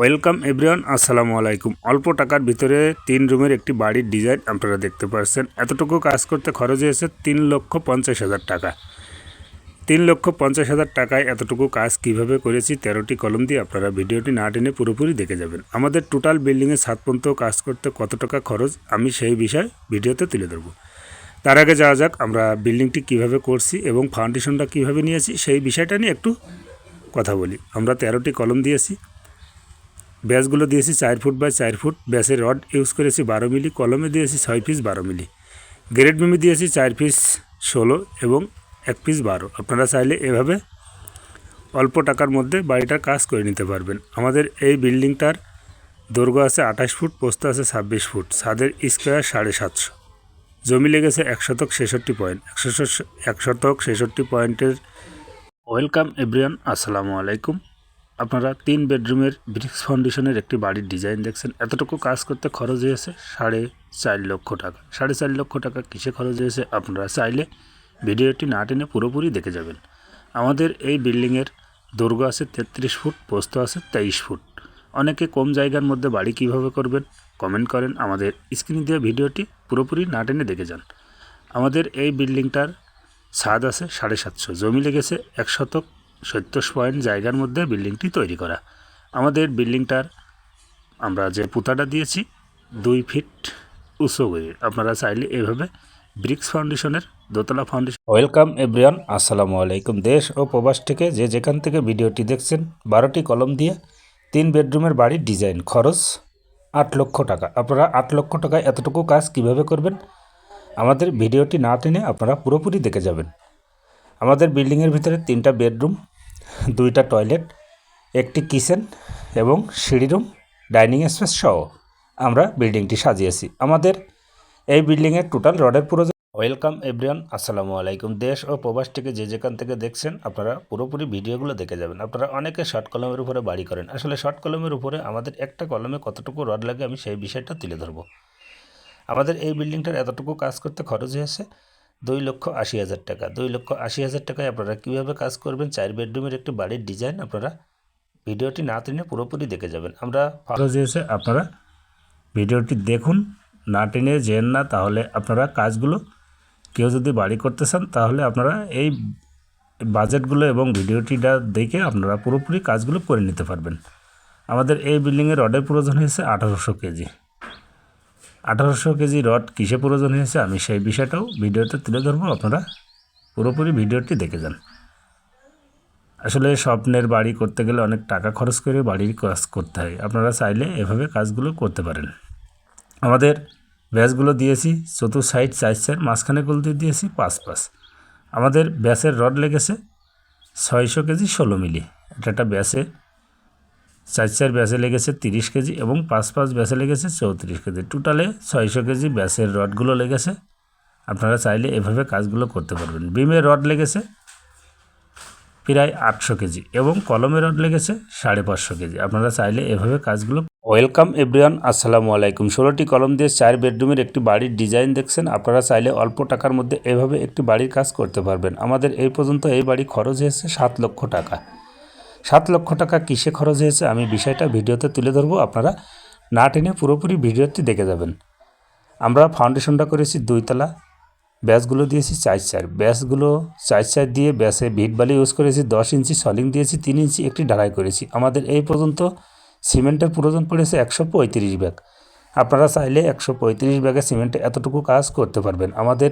Welcome everyone, আসসালামু আলাইকুম। অল্প টাকার ভিতরে তিন রুমের একটি বাড়ির ডিজাইন আপনারা দেখতে পাচ্ছেন এতটুকু কাজ করতে খরচ হয়েছে তিন লক্ষ পঞ্চাশ হাজার টাকা। তিন লক্ষ পঞ্চাশ হাজার টাকায় এতটুকু কাজ কীভাবে করেছি তেরোটি কলম দিয়ে আপনারা ভিডিওটি না টেনে পুরোপুরি দেখে যাবেন। আমাদের টোটাল বিল্ডিংয়ে সাত পর্যন্ত কাজ করতে কত টাকা খরচ আমি সেই বিষয় ভিডিওতে তুলে ধরবো। তার আগে যাওয়া যাক, আমরা বিল্ডিংটি কীভাবে করছি এবং ফাউন্ডেশনটা কীভাবে নিয়েছি সেই বিষয়টা নিয়ে একটু কথা বলি। আমরা তেরোটি কলম দিয়েছি। ব্যাসগুলো দিয়েছি চার ফুট বাই চার ফুট, ব্যাসের রড ইউজ করেছি বারো মিলি, কলমে দিয়েছি ছয় পিস বারো মিলি। গ্রেড মিমি দিয়েছি চার পিস ষোলো এবং এক পিস বারো। আপনারা চাইলে এভাবে অল্প টাকার মধ্যে বাড়িটার কাজ করে নিতে পারবেন। আমাদের এই বিল্ডিংটার দৈর্ঘ্য আছে আঠাশ ফুট, পোস্ত আছে ছাব্বিশ ফুট, ছাদের স্কোয়ার সাড়ে সাতশো। জমি লেগেছে এক শতক ছেষট্টি পয়েন্ট একশো এক শতক ছেষট্টি পয়েন্টের, ওয়েলকাম এভরিয়ান আসসালামু আলাইকুম। আপনারা তিন বেডরুমের ব্রিক্স ফাউন্ডেশনের একটি বাড়ির ডিজাইন দেখছেন। এতটুকু কাজ করতে খরচ হয়েছে সাড়ে চার লক্ষ টাকা। সাড়ে চার লক্ষ টাকা কিসে খরচ হয়েছে আপনারা চাইলে ভিডিওটি না টেনে পুরোপুরি দেখে যাবেন। আমাদের এই বিল্ডিংয়ের দৈর্ঘ্য আছে তেত্রিশ ফুট, পোস্ত আছে তেইশ ফুট। অনেকে কম জায়গার মধ্যে বাড়ি কীভাবে করবেন কমেন্ট করেন। আমাদের স্ক্রিনে দেওয়া ভিডিওটি পুরোপুরি না টেনে দেখে যান। আমাদের এই বিল্ডিংটার ছাদ আছে সাড়ে সাতশো। জমি লেগেছে এক শতক সত্তর পয়েন্ট জায়গার মধ্যে বিল্ডিংটি তৈরি করা। আমাদের বিল্ডিংটার আমরা যে পুতাটা দিয়েছি, দুই ফিট উঁচু করে। আপনারা চাইলে এভাবে ব্রিক্স ফাউন্ডেশনের দোতলা ফাউন্ডেশন ওয়েলকাম এভরিওয়ান, আসসালামু আলাইকুম। দেশ ও প্রবাস থেকে যে যেখান থেকে ভিডিওটি দেখছেন, বারোটি কলম দিয়ে তিন বেডরুমের বাড়ির ডিজাইন, খরচ আট লক্ষ টাকা। আপনারা আট লক্ষ টাকায় এতটুকু কাজ কীভাবে করবেন? আমাদের ভিডিওটি না টেনে আপনারা পুরোপুরি দেখে যাবেন। আমাদের বিল্ডিংয়ের ভিতরে তিনটা বেডরুম, দুইটা টয়লেট, একটি কিচেন এবং সিঁড়ি রুম, ডাইনিং স্পেস সহ আমরা বিল্ডিংটি সাজিয়েছি। আমাদের এই বিল্ডিংয়ের টোটাল রডের প্রয়োজন ওয়েলকাম এভরিওয়ান, আসসালামু আলাইকুম। দেশ ও প্রবাস থেকে যে যেখান থেকে দেখছেন, আপনারা পুরোপুরি ভিডিওগুলো দেখে যাবেন। আপনারা অনেকে শর্ট কলমের উপরে বাড়ি করেন। আসলে শর্ট কলমের উপরে আমাদের একটা কলমে কতটুকু রড লাগে আমি সেই বিষয়টা তুলে ধরবো। আমাদের এই বিল্ডিংটার এতটুকু কাজ করতে খরচ হয়েছে দুই লক্ষ আশি হাজার টাকা। দুই লক্ষ আশি হাজার টাকায় আপনারা কীভাবে কাজ করবেন? চার বেডরুমের একটি বাড়ির ডিজাইন আপনারা ভিডিওটি না টেনে পুরোপুরি দেখে যাবেন। আমরা হয়েছে আপনারা ভিডিওটি দেখুন, না টেনে যেন না, তাহলে আপনারা কাজগুলো কেউ যদি বাড়ি করতে চান, তাহলে আপনারা এই বাজেটগুলো এবং ভিডিওটিটা দেখে আপনারা পুরোপুরি কাজগুলো করে নিতে পারবেন। আমাদের এই বিল্ডিংয়ের রডের প্রয়োজন হয়েছে আঠারোশো কেজি। আঠারোশো কেজি রড কিসে প্রয়োজন হয়েছে? আমি সেই বিষয়টাও ভিডিওতে তুলে ধরবো, আপনারা পুরোপুরি ভিডিওটি দেখে যান। আসলে স্বপ্নের বাড়ি করতে গেলে অনেক টাকা খরচ করে বাড়ির কাজ করতে হয়। আপনারা চাইলে এভাবে কাজগুলো করতে পারেন। আমাদের ব্যাসগুলো দিয়েছি চতুর সাইড চার চার মাঝখানে গুলতে দিয়েছি পাঁচ পাঁচ আমাদের ব্যাসের রড লেগেছে ছয়শো কেজি ষোলো মিলি। এটা একটা ব্যাসে চার চার ব্যাসে লেগেছে তিরিশ কেজি এবং পাঁচ পাঁচ ব্যাসে লেগেছে চৌত্রিশ কেজি। টোটালে ছয়শো কেজি ব্যাসের রডগুলো লেগেছে। আপনারা চাইলে এভাবে কাজগুলো করতে পারবেন। বিমের রড লেগেছে প্রায় আটশো কেজি এবং কলমের রড লেগেছে সাড়ে পাঁচশো কেজি। আপনারা চাইলে এভাবে কাজগুলো ওয়েলকাম এভরিওয়ান, আসসালামু আলাইকুম। ষোলোটি কলম দিয়ে চার বেডরুমের একটি বাড়ির ডিজাইন দেখছেন। আপনারা চাইলে অল্প টাকার মধ্যে এভাবে একটি বাড়ির কাজ করতে পারবেন। আমাদের এই পর্যন্ত এই বাড়ি খরচ হয়েছে সাত লক্ষ টাকা। সাত লক্ষ টাকা কিসে খরচ হয়েছে আমি বিষয়টা ভিডিওতে তুলে ধরবো, আপনারা না টেনে পুরোপুরি ভিডিওটি দেখে যাবেন। আমরা ফাউন্ডেশনটা করেছি দুইতলা ব্যাসগুলো দিয়েছি চার চার। ব্যাসগুলো চার চার দিয়ে ব্যাসে ভিট বালি ইউজ করেছি, দশ ইঞ্চি সলিং দিয়েছি, তিন ইঞ্চি একটি ঢালাই করেছি। আমাদের এই পর্যন্ত সিমেন্টের প্রয়োজন পড়েছে একশো পঁয়ত্রিশ ব্যাগ। আপনারা চাইলে একশো পঁয়ত্রিশ ব্যাগের সিমেন্টে এতটুকু কাজ করতে পারবেন। আমাদের